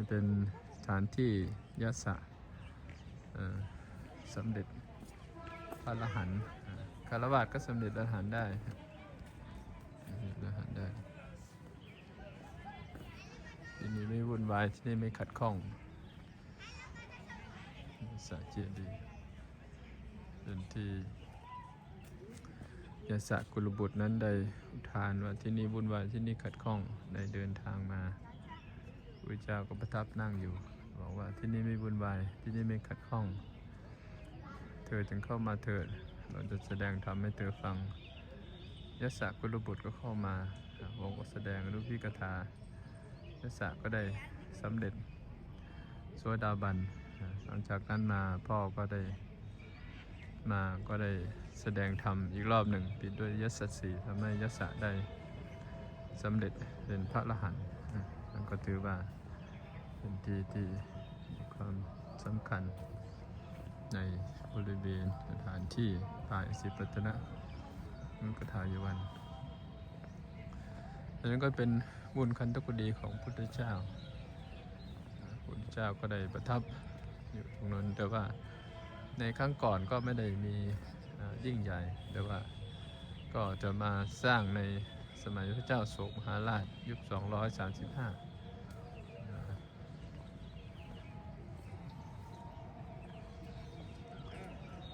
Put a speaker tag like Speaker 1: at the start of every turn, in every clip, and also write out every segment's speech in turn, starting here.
Speaker 1: นี่เป็นสถานที่ยศะเอ่อสำเร็จพระอรหันคารวะก็สำเร็จอรหันได้ครับสำเร็จอรหันได้ที่นี่ไม่วุ่นวายที่นี่ไม่ขัดข้องสาเจดีย์เป็นที่ยาสะกุลบุตรนั้นได้อุทานว่าที่นี่วุ่นวายที่นี่ขัดข้องได้เดินทางมา พระเจ้าก็ประทับนั่งอยู่ บอกว่าที่นี่ไม่วุ่นวาย ที่นี่ไม่ขัดข้อง เธอจึงเข้ามาเถิด เราจะแสดงธรรมให้เธอฟังยศกุลบุตรก็เข้ามาอ่าวงก็แสดงรูปพิกถายศก็ได้สำเร็จโสดาบันหลังจากนั้นมาพ่อก็ได้มาก็ได้แสดงธรรมอีกรอบหนึ่งปิดด้วยยศสีทำให้ยศได้สำเร็จเป็นพระอรหันต์อ่านั่น ก็ถือว่าเป็นที่ที่มีความสำคัญในบริเวณสถานที่ป่าอิสิปตนะมุกทายวันอันนั้นก็เป็นบุญคันตกุดีของพุทธเจ้า พุทธเจ้าก็ได้ประทับอยู่ตรงนั้นแต่ว่าในครั้งก่อนก็ไม่ได้มียิ่งใหญ่ แต่ว่าก็จะมาสร้างในสมัยพระเจ้าโศกมหาราชยุค 235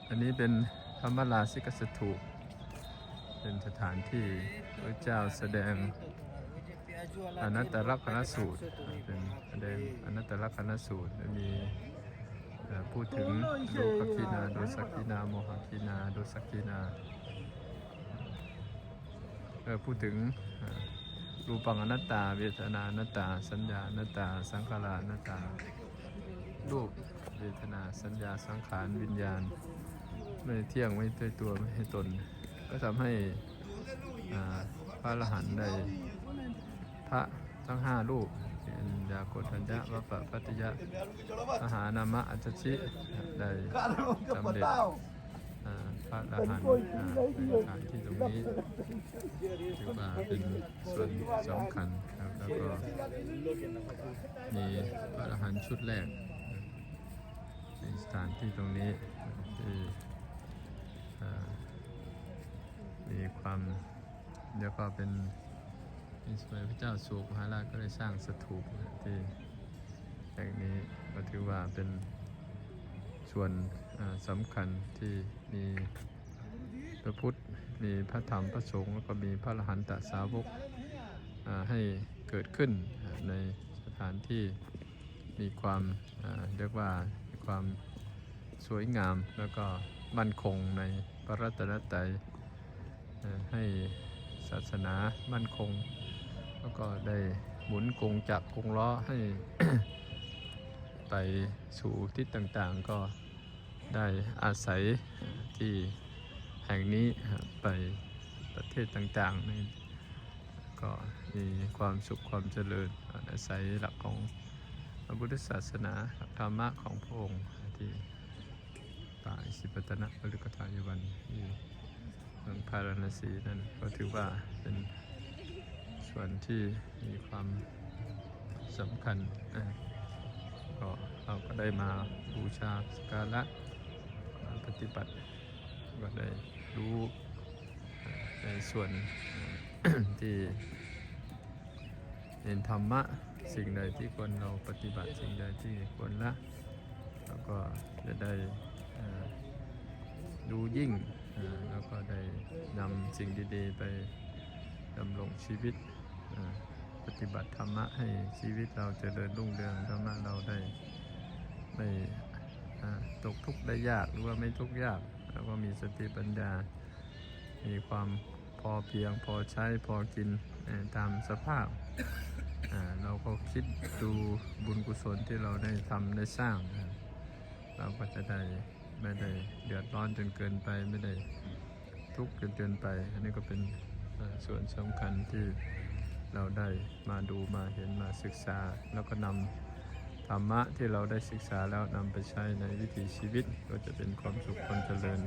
Speaker 1: อันนี้เป็นธรรมราชิกสถูปเป็นสถานที่พระเจ้าแสดงอนัตตลักษณสูตรเป็นแสดงอนัตตลักษณสูตรมีพูดถึงโลกคีนาโดสักคีนาโมหคีนาโดสักคีนาพูดถึงรูปังอนัตตา เวทนาอนัตตา สัญญาอนัตตา สังขารอนัตตารูปเวทนาสัญญาสังขารวิญญาณ ไม่เที่ยงไม่ใช่ตัวไม่ให้ตน ก็ทำให้พระอรหันต์ได้พระทั้งห้ารูปเป็นยาโกตัญญะวัปปะปัตยะมหานามะอัจฉิได้สำเร็จพระอรหันต์อ่าในสถานที่ตรงนี้ถือว่าเป็นส่วนสำคัญครับแล้วก็มีพระอรหันต์ชุดแรกในสถานที่ตรงนี้ที่เอ่อ มีความเดี๋ยวก็เป็นมีสมัยพระเจ้าสุมหาราชก็ได้สร้างสถูปที่แห่งนี้ก็ถือว่าเป็นส่วนสำคัญที่มีพระพุทธ มีพระธรรมพระสงฆ์แล้วก็มีพระอรหันตสาวกให้เกิดขึ้นในสถานที่มีความเรียกว่าความสวยงามแล้วก็มั่นคงใน พระรัตนตรัยให้ศาสนามั่นคง แล้วก็ได้หมุนกงจักรกงล้อให้ไปสู่ทิศต่างๆ ก็ได้อาศัยที่แห่งนี้ไปประเทศต่างๆนี่ก็มีความสุขความเจริญอาศัยหลักของพระพุทธศาสนาหลักธรรมะของพระองค์ที่ ป่าอิสิปตนะปริกทายวันที่เมืองพาราณสีนั่นก็ถือว่าเป็นส่วนที่มีความสำคัญนะก็เราก็ได้มาบูชาสการะมาปฏิบัติก็ได้รู้ในส่วนที่เห็นธรรมะสิ่งใดที่ควรเราปฏิบัติสิ่งใดที่ควรละ แล้วก็จะได้ ดูยิ่ง แล้วก็ได้นำสิ่งดีๆ ไปดำรงชีวิต ปฏิบัติธรรมะให้ชีวิตเราจเจริญรุ่งเรืองธรรมะเราได้ไม่ตกทุกข์ได้ยาก หรือว่าไม่ทุกข์ยาก แล้วก็มีสติปัญญา มีความพอเพียงพอใช้พอกินตามสภาพ เราก็คิดดูบุญกุศลที่เราได้ทำได้สร้าง เราก็จะได้ ไม่ได้เดือดร้อนจนเกินไปไม่ได้ทุกข์จนเกินไป อันนี้ก็เป็นส่วนสำคัญที่เราได้มาดูมาเห็นมาศึกษา แล้วก็นำธรรมะที่เราได้ศึกษาแล้วนำไปใช้ในวิถีชีวิต ก็จะเป็นความสุขความเจริญ